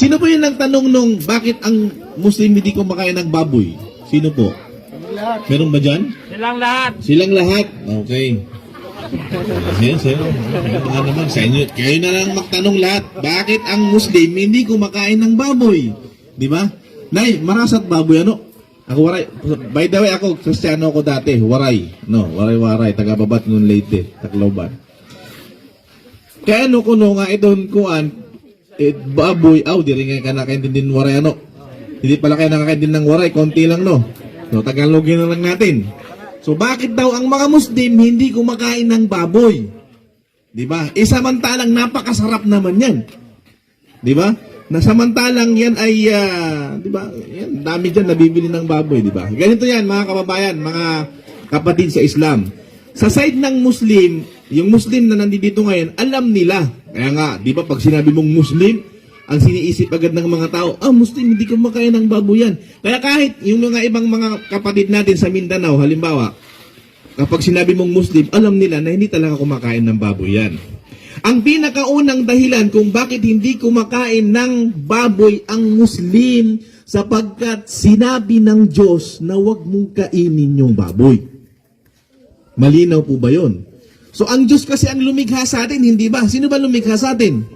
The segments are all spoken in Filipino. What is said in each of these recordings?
Sino po yung nagtanong nung bakit ang Muslim hindi kumakain ng baboy? Sino po? Meron ba dyan? Silang lahat. Silang lahat. Okay. Sige, sige. Ano naman sa inyo? Kayo na lang magtanong lahat. Bakit ang Muslim hindi kumakain ng baboy? Di ba? Nay, marasat baboy ano? Ako waray. By the way, ako Kristiyano ako dati. Waray. No, waray-waray. Taga-babat nun Leyte. Tacloban. Kaya no kuno nga idon kuan eh, baboy aw di rin nga kanakain din din waray ano. Hindi pala kayo nakakain din ng waray, konti lang no. No, Tagalogin na lang natin. So bakit daw ang mga Muslim hindi kumakain ng baboy? 'Di ba? Eh samantalang napakasarap naman 'yan. 'Di ba? Na samantalang 'yan ay ah, 'di ba? Yan dami diyan nabibili ng baboy, 'di ba? Ganito 'yan mga kababayan, mga kapatid sa Islam. Sa side ng Muslim, yung Muslim na nandito ngayon, alam nila. Kaya nga, 'di ba pag sinabi mong Muslim, ang siniisip agad ng mga tao, ah, Muslim, hindi kumakain ng baboy yan. Kaya kahit yung mga ibang mga kapatid natin sa Mindanao, halimbawa, kapag sinabi mong Muslim, alam nila na hindi talaga kumakain ng baboy yan. Ang pinakaunang dahilan kung bakit hindi kumakain ng baboy ang Muslim sapagkat sinabi ng Diyos na huwag mong kainin yung baboy. Malinaw po ba yon? So ang Diyos kasi ang lumikha sa atin, hindi ba? Sino ba lumikha sa atin?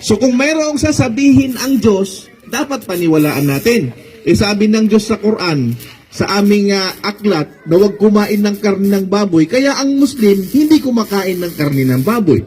So kung mayroong sasabihin ang Diyos, dapat paniwalaan natin. E sabi ng Diyos sa Quran, sa aming ah, aklat, na huwag kumain ng karne ng baboy, kaya ang Muslim hindi kumakain ng karne ng baboy.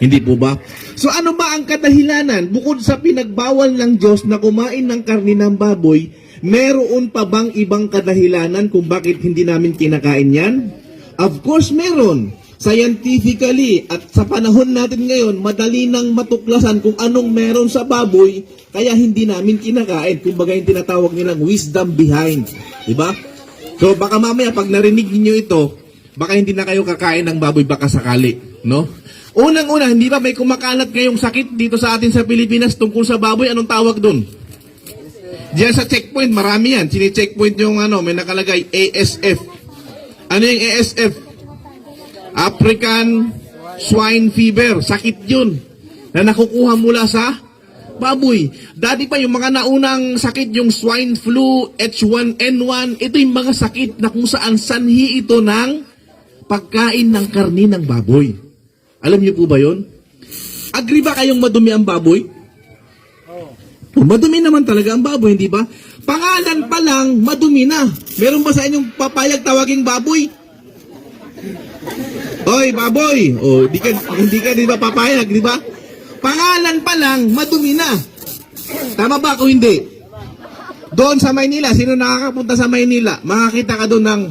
Hindi po ba? So ano ba ang kadahilanan? Bukod sa pinagbawal ng Diyos na kumain ng karne ng baboy, meron pa bang ibang kadahilanan kung bakit hindi namin kinakain yan? Of course meron. Scientifically at sa panahon natin ngayon, madali nang matuklasan kung anong meron sa baboy, kaya hindi namin kinakain. Kumbaga yung tinatawag nilang wisdom behind. Diba? So baka mamaya pag narinig niyo ito, baka hindi na kayo kakain ng baboy baka sakali, no? Unang-una, hindi ba may kumakalat kayong sakit dito sa atin sa Pilipinas tungkol sa baboy? Anong tawag doon? Diyan sa checkpoint, marami yan. Sini-checkpoint yung ano, may nakalagay ASF. Ano yung ASF? African Swine Fever. Sakit yun. Na nakukuha mula sa baboy. Dati pa yung mga naunang sakit, yung swine flu, H1N1, ito yung mga sakit na kung saan sanhi ito ng pagkain ng karni ng baboy. Alam niyo po ba yon? Agree ba kayong madumi ang baboy? Oh, madumi naman talaga ang baboy, hindi ba? Pangalan pa lang, madumi na. Meron ba sa inyong papayag tawaging baboy? Oy, baboy! Oh, di ka, hindi ka di ba papayag, di ba? Pangalan pa lang, madumi na. Tama ba kung hindi? Doon sa Maynila, sino nakakapunta sa Maynila? Makakita ka doon ng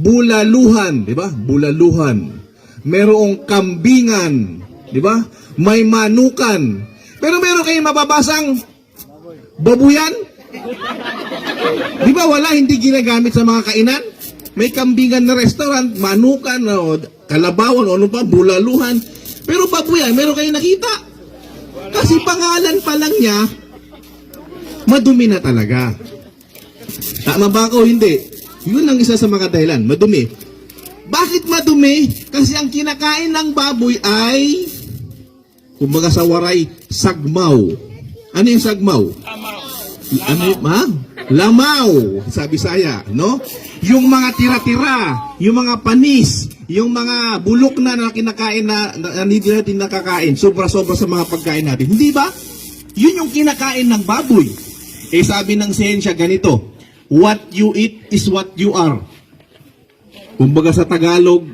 bulaluhan, di ba? Bulaluhan. Merong kambingan, di ba? May manukan. Pero meron kayong mababasang babuyan? Di ba wala hindi ginagamit sa mga kainan? May kambingan na restaurant, manukan, o kalabawan, o ano pa, bulaluhan. Pero babuyan, meron kayong nakita? Kasi pangalan pa lang niya, madumi na talaga. Tama ba ako? Hindi. Yun ang isa sa mga dahilan, madumi. Bakit madumi? Kasi ang kinakain ng baboy ay, kumbaga sa waray, sagmaw. Ano yung sagmaw? Ano yung, ha? Lamaw, sa Bisaya, no? Yung mga tira-tira, yung mga panis, yung mga bulok na na kinakain na, na, na hindi natin nakakain, sobra-sobra sa mga pagkain natin. Hindi ba? Yun yung kinakain ng baboy. Eh sabi ng siyensya ganito, what you eat is what you are. Kumbaga sa Tagalog,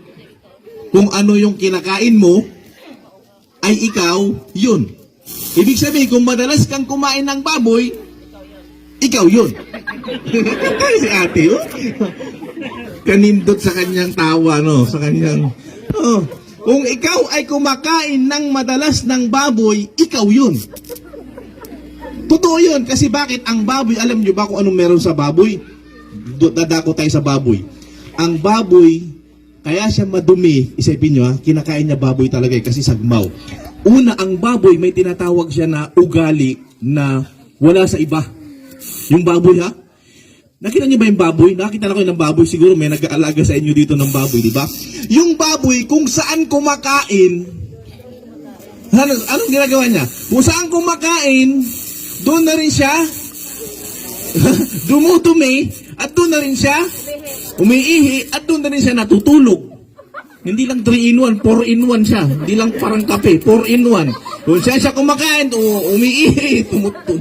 kung ano yung kinakain mo, ay ikaw yun. Ibig sabihin, kung madalas kang kumain ng baboy, ikaw yun. Kaya si ate, oh. Kanindot sa kanyang tawa, no? Sa kanyang, oh. Kung ikaw ay kumakain ng madalas ng baboy, ikaw yun. Totoo yun. Kasi bakit? Ang baboy, alam nyo ba kung anong meron sa baboy? Dadako tayo sa baboy. Ang baboy, kaya siya madumi, isipin nyo ha, kinakain niya baboy talaga eh, kasi sagmaw. Una, ang baboy, may tinatawag siya na ugali na wala sa iba. Yung baboy ha? Nakita niyo ba yung baboy? Nakita na kayo ng baboy. Siguro may nag-aalaga sa inyo dito ng baboy, di ba? Yung baboy, kung saan kumakain, Ano, anong ginagawa niya? Kung saan kumakain, doon na rin siya dumutumi at doon na rin siya umiihi at doon na rin siya natutulog. Hindi lang 3 in 1, 4 in 1 siya. Hindi lang parang kape, 4 in 1. Kung siya siya kumakain, umiihi,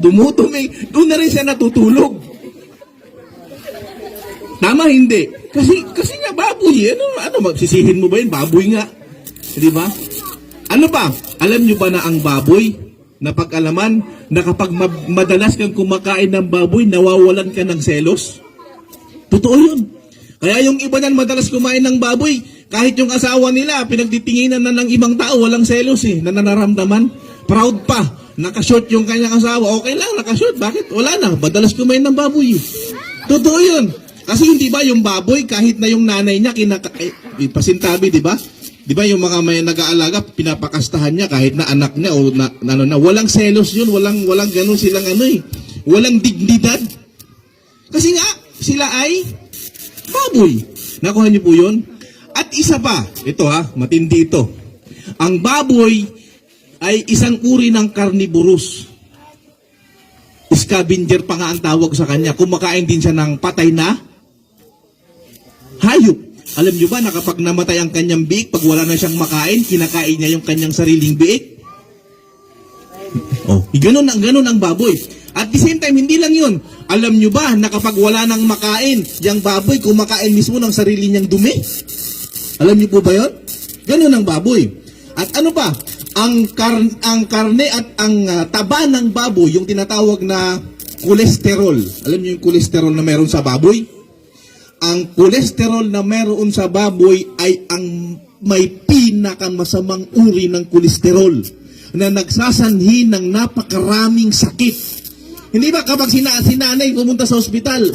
dumutumi, doon na rin siya natutulog. Tama hindi? Kasi kasi nga baboy, eh. ano ano magsisihin mo ba 'yun? Baboy nga. 'Di ba? Ano ba? Alam niyo ba na ang baboy na pag-alaman na kapag ma- madalas kang kumakain ng baboy, nawawalan ka ng selos? Totoo 'yun. Kaya yung iba nan madalas kumain ng baboy, kahit yung asawa nila, pinagtitinginan na ng ibang tao, walang selos eh, na nanaramdaman. Proud pa. Nakashot yung kanyang asawa. Okay lang, nakashot. Bakit? Wala na. Madalas kumain ng baboy. eh. Totoo yun. Kasi hindi ba yung baboy, kahit na yung nanay niya, kinaka eh, pasintabi, di ba? Di ba yung mga may nag-aalaga, pinapakastahan niya kahit na anak niya o na, na, ano na, walang selos yun, walang, walang ganun silang ano eh. Walang dignidad. Kasi nga, sila ay baboy. Nakuha niyo po yun? At isa pa, ito ha, matindi ito. Ang baboy ay isang uri ng carnivorous. Scavenger pa nga ang tawag sa kanya. Kumakain din siya ng patay na hayop. Alam niyo ba na kapag namatay ang kanyang biik, pag wala na siyang makain, kinakain niya yung kanyang sariling biik? Oh, ganun ang ganun ang baboy. At the same time, hindi lang yun. Alam nyo ba na kapag wala nang makain, yung baboy kumakain mismo ng sarili niyang dumi? Alam niyo po ba yun? Ganun ang baboy. At ano pa? Ang, kar ang karne at ang ah, taba ng baboy, yung tinatawag na kolesterol. Alam niyo yung kolesterol na meron sa baboy? Ang kolesterol na meron sa baboy ay ang may pinakamasamang uri ng kolesterol na nagsasanhi ng napakaraming sakit. Hindi ba kapag sina, si nanay pumunta sa ospital,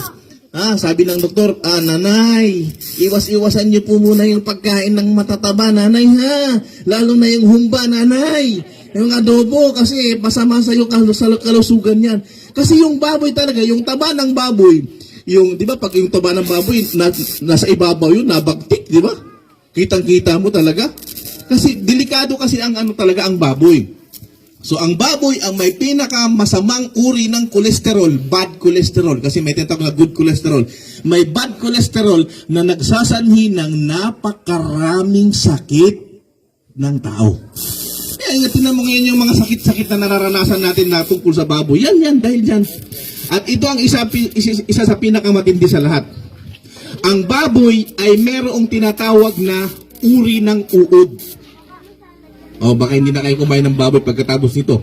ah, sabi ng doktor, ah, nanay, iwas-iwasan niyo po muna yung pagkain ng matataba, nanay ha, lalo na yung humba, nanay, yung adobo, kasi masama sa sa kalusugan yan. Kasi yung baboy talaga, yung taba ng baboy, yung, di ba, pag yung taba ng baboy, na, nasa ibabaw yun, nabagtik, di ba? Kitang-kita mo talaga. Kasi delikado kasi ang ano talaga ang baboy. So ang baboy ang may pinakamasamang uri ng kolesterol, bad cholesterol kasi may tinatawag na good cholesterol. May bad cholesterol na nagsasanhi ng napakaraming sakit ng tao. Kaya nga tinan mo ngayon yung mga sakit-sakit na nararanasan natin na tungkol sa baboy. Yan, yan, dahil dyan. At ito ang isa, isa, isa sa pinakamatindi sa lahat. Ang baboy ay merong tinatawag na uri ng uod. O baka hindi na kayo kumain ng baboy pagkatapos nito.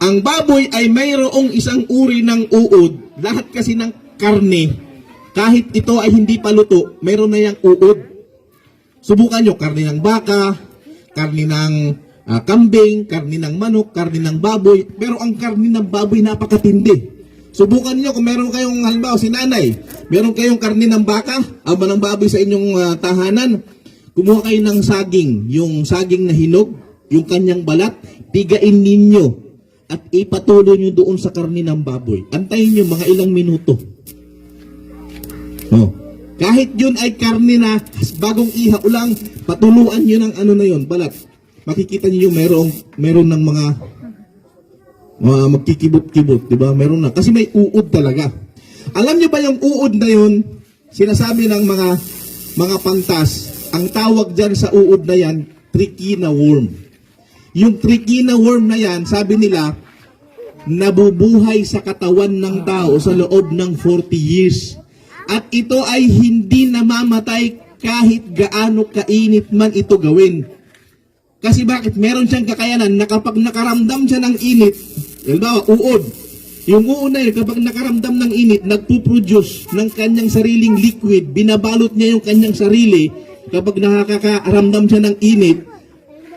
Ang baboy ay mayroong isang uri ng uod. Lahat kasi ng karne, kahit ito ay hindi pa luto, mayroon na yung uod. Subukan nyo, karne ng baka, karne ng ah, kambing, karne ng manok, karne ng baboy. Pero ang karne ng baboy napakatindi. Subukan niyo kung meron kayong halimbawa si nanay, meron kayong karne ng baka, aba ng baboy sa inyong ah, tahanan. Kumuha kayo ng saging, yung saging na hinog, yung kanyang balat, pigain ninyo at ipatuloy nyo doon sa karne ng baboy. Antayin nyo mga ilang minuto. Oh. Kahit yun ay karne na bagong iha ulang, patuluan nyo ng ano na yun, balat. Makikita nyo yung merong, meron ng mga mga magkikibot-kibot, di ba? Meron na. Kasi may uod talaga. Alam niyo ba yung uod na yun, sinasabi ng mga mga pantas, ang tawag dyan sa uod na yan, trichina worm. Yung trichina worm na yan, sabi nila, nabubuhay sa katawan ng tao sa loob ng 40 years. At ito ay hindi namamatay kahit gaano kainit man ito gawin. Kasi bakit? Meron siyang kakayanan na kapag nakaramdam siya ng init, halimbawa, uod. Yung uod na yun, kapag nakaramdam ng init, nagpuproduce ng kanyang sariling liquid, binabalot niya yung kanyang sarili, kapag nakakaramdam siya ng init,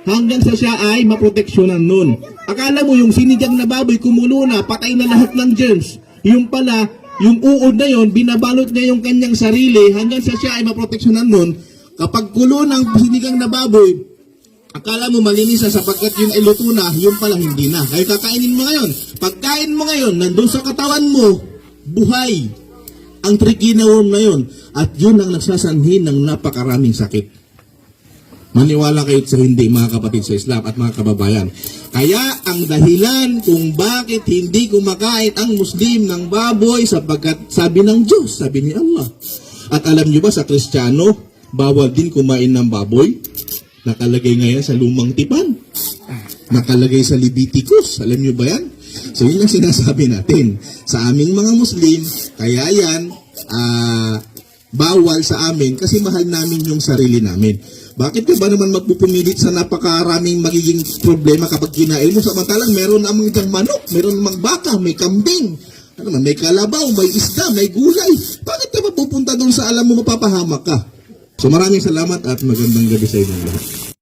hanggang sa siya ay maproteksyonan nun. Akala mo yung sinigang na baboy, kumulo na, patay na lahat ng germs. Yung pala, yung uod na yon, binabalot niya yung kanyang sarili hanggang sa siya ay maproteksyonan nun. Kapag kulo ng sinigang na baboy, akala mo malinis na sapagkat yun ay luto na, yun pala hindi na. Kaya kakainin mo ngayon. Pagkain mo ngayon, nandun sa katawan mo, buhay ang trichina worm na yun. At yun ang nagsasanhin ng napakaraming sakit. Maniwala kayo sa hindi mga kapatid sa Islam at mga kababayan. Kaya ang dahilan kung bakit hindi kumakain ang Muslim ng baboy sapagkat sabi ng Diyos, sabi ni Allah. At alam nyo ba sa Kristiyano, bawal din kumain ng baboy? Nakalagay ngayon sa lumang tipan. Nakalagay sa Leviticus. Alam nyo ba yan? So yun ang sinasabi natin. Sa aming mga Muslim, kaya yan, ah, bawal sa amin kasi mahal namin yung sarili namin. Bakit ka ba naman magpupumilit sa napakaraming magiging problema kapag kinain mo samantalang meron namang isang manok, meron namang baka, may kambing, ano man, may kalabaw, may isda, may gulay. Bakit ka ba pupunta doon sa alam mo mapapahamak ka? So maraming salamat at magandang gabi sa inyo lahat.